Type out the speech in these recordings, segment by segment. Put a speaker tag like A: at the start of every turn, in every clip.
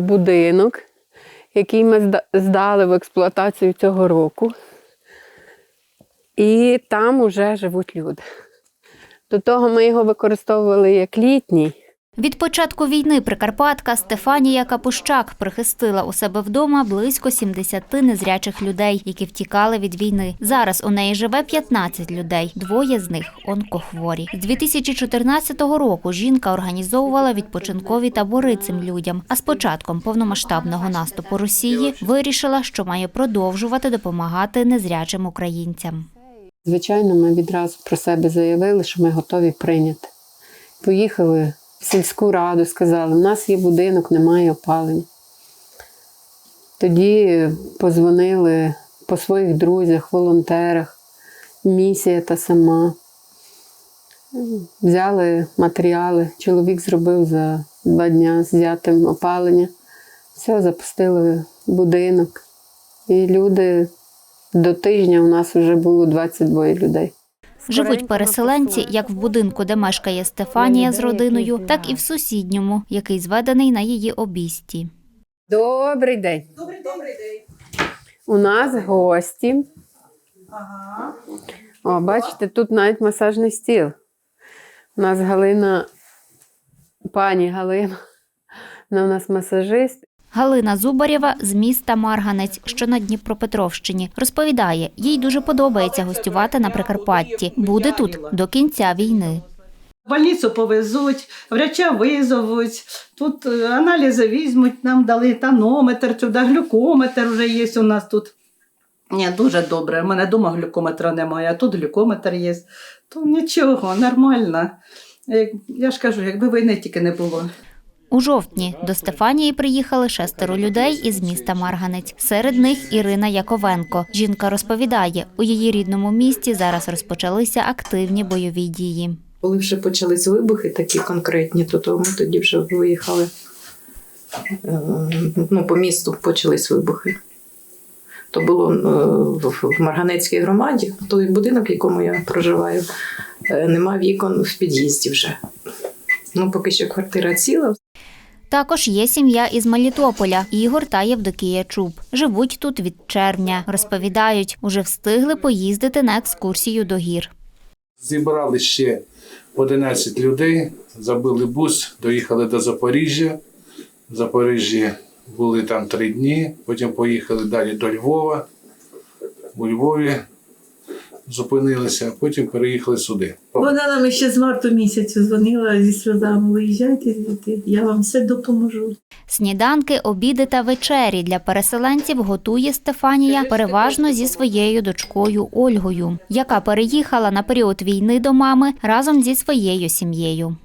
A: будинок, який ми здали в експлуатацію цього року. І там уже живуть люди. До того ми його використовували як літній.
B: Від початку війни прикарпатка Стефанія Капущак прихистила у себе вдома близько 70 незрячих людей, які втікали від війни. Зараз у неї живе 15 людей, двоє з них онкохворі. З 2014 року жінка організовувала відпочинкові табори цим людям. А з початком повномасштабного наступу Росії вирішила, що має продовжувати допомагати незрячим українцям.
A: Звичайно, ми відразу про себе заявили, що ми готові прийняти. Поїхали в сільську раду, сказали, у нас є будинок, немає опалення. Тоді позвонили по своїх друзях, волонтерах, місія та сама. Взяли матеріали. Чоловік зробив за два дні з взятим опалення. Все, запустили будинок. І люди до тижня у нас вже було 22 людей.
B: Живуть переселенці як в будинку, де мешкає Стефанія з родиною, так і в сусідньому, який зведений на її обійсті.
A: Добрий день.
C: Добрий добрий день.
A: У нас гості.
C: Ага.
A: О, бачите, тут навіть масажний стіл. У нас Галина, пані Галина, вона у нас масажист.
B: Галина Зубарєва з міста Марганець, що на Дніпропетровщині, розповідає, їй дуже подобається гостювати на Прикарпатті. Буде тут до кінця війни.
C: Больницю повезуть, врача визовуть, тут е, аналізи візьмуть, нам дали тонометр, сюди глюкометр вже є у нас тут. Ні, дуже добре. У мене вдома глюкометра немає, а тут глюкометр є. То нічого, нормально. Я ж кажу, якби війни тільки не було.
B: У жовтні до Стефанії приїхали шестеро людей із міста Марганець. Серед них Ірина Яковенко. Жінка розповідає, у її рідному місті зараз розпочалися активні бойові дії.
D: Коли вже почались вибухи такі конкретні, то, то ми тоді вже виїхали. Е, Ну, по місту почались вибухи. То було е, в Марганецькій громаді, той будинок, в якому я проживаю, е, нема вікон в під'їзді вже. Ну, поки що квартира ціла,
B: Також є сім'я із Мелітополя Ігор та Євдокія Чуб. Живуть тут від червня. Розповідають, уже встигли поїздити на екскурсію до гір.
E: Зібрали ще 11 людей, забили бус, доїхали до Запоріжжя. В Запоріжжі були там три дні, потім поїхали далі до Львова. У Львові зупинилися, а потім переїхали сюди.
F: Вона нам ще з марту місяцю дзвонила зі сльозами. Виїжджайте звідти, я вам все допоможу.
B: Сніданки, обіди та вечері для переселенців готує Стефанія переважно зі своєю дочкою Ольгою, яка переїхала на період війни до мами разом зі своєю сім'єю.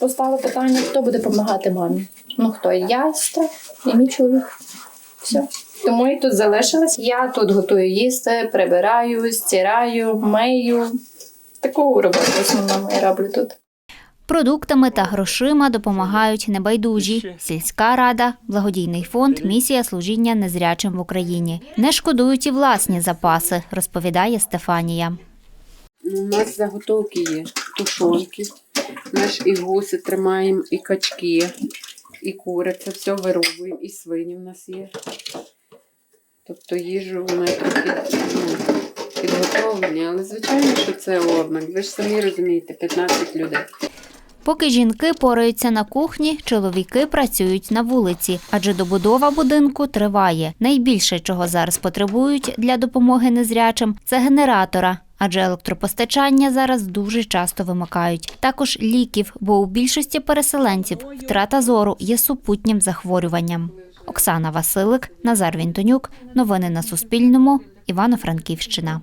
G: Постало питання, хто буде допомагати мамі. Ну хто? Я, сестра і мій чоловік. Все. Тому і тут залишилась. Я тут готую їсти, прибираю, стираю, мию. Таку роботу в основному я роблю тут.
B: Продуктами та грошима допомагають небайдужі сільська рада, благодійний фонд, місія служіння незрячим в Україні. Не шкодують і власні запаси, розповідає Стефанія.
A: У нас заготовки є, тушонки. Ми ж і гуси тримаємо, і качки, і кури. Це все виробуємо, і свині в нас є. Тобто їжу ми трохи ну, підготовлені, але звичайно, що це обмін. Ви ж самі розумієте, 15 людей.
B: Поки жінки пораються на кухні, чоловіки працюють на вулиці, адже добудова будинку триває. Найбільше, чого зараз потребують для допомоги незрячим, це генератора. Адже електропостачання зараз дуже часто вимикають. Також ліків, бо у більшості переселенців втрата зору є супутнім захворюванням. Оксана Василик, Назар Вінтонюк. Новини на Суспільному. Івано-Франківщина.